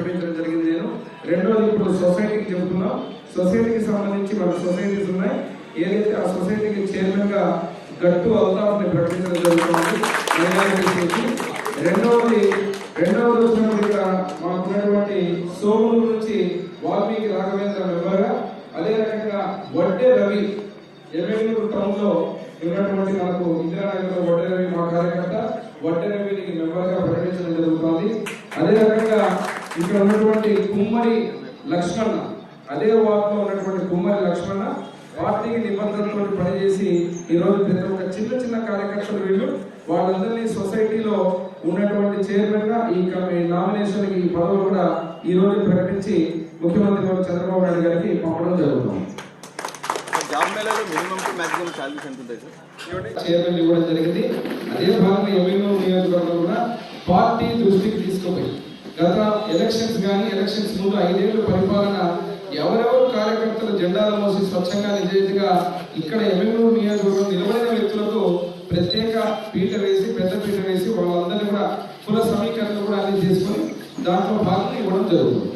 ప్రకటించడం జరిగింది నేను. రెండోది ఇప్పుడు సొసైటీకి చెబుతున్నాం సొసైటీకి సంబంధించి మన సొసైటీస్ ఉన్నాయి. ఏదైతే ఆ సొసైటీకి చైర్మన్గా గట్టు అవుతామని ప్రకటించడం జరుగుతుంది రెండవది రెండవది వచ్చినప్పుడు ఇక్కడ మాకున్నటువంటి సోములు నుంచి వాల్మీకి రాఘవేంద్ర మెంబర్గా అదే రకంగా వడ్డే రవి ఎమ్మెల్యేలు టౌన్లో ఉన్నటువంటి మనకు ఇందిరానగర్ వడ్డే రవి మా కార్యకర్త వడ్డే రవిని మెంబర్గా ప్రకటించడం జరుగుతుంది. అదే రకంగా ఇక్కడ ఉన్నటువంటి కుమ్మరి లక్ష్మణ అదే వార్డులో ఉన్నటువంటి కుమ్మరి లక్ష్మణ పార్టీకి నిబంధనలతో పనిచేసి ఈ రోజు ప్రతి ఒక్క చిన్న చిన్న కార్యకర్తలు వీళ్ళు. వాళ్ళందరినీ సొసైటీలో ఉన్నటువంటి చైర్మన్గా ఈ నామినేషన్ ఈ పదవులు కూడా ఈ రోజు ప్రకటించి ముఖ్యమంత్రి గారు చంద్రబాబు నాయుడు గారికి పంపడం జరుగుతుంది. చైర్మన్ ఇవ్వడం జరిగింది. అదే భాగంగా ఎంఎన్ఓ నియోజకవర్గం కూడా పార్టీ దృష్టికి తీసుకుపోయి గత ఎలక్షన్స్ కానీ ఎలక్షన్స్ ముందు ఐదేళ్ళు పరిపాలన ఎవరెవరు కార్యకర్తలు జెండాలు మోసి స్వచ్ఛంగా నిజాయితీగా ఇక్కడ ఎంఎన్ఓ నియోజకవర్గం నిలబడిన వ్యక్తులకు ప్రత్యేక పీట వేసి పెద్ద పీట వేసి వాళ్ళందరినీ కూడా కుల సమీకరణలు కూడా అన్ని చేసుకొని దాంట్లో భాగంగా ఇవ్వడం జరుగుతుంది.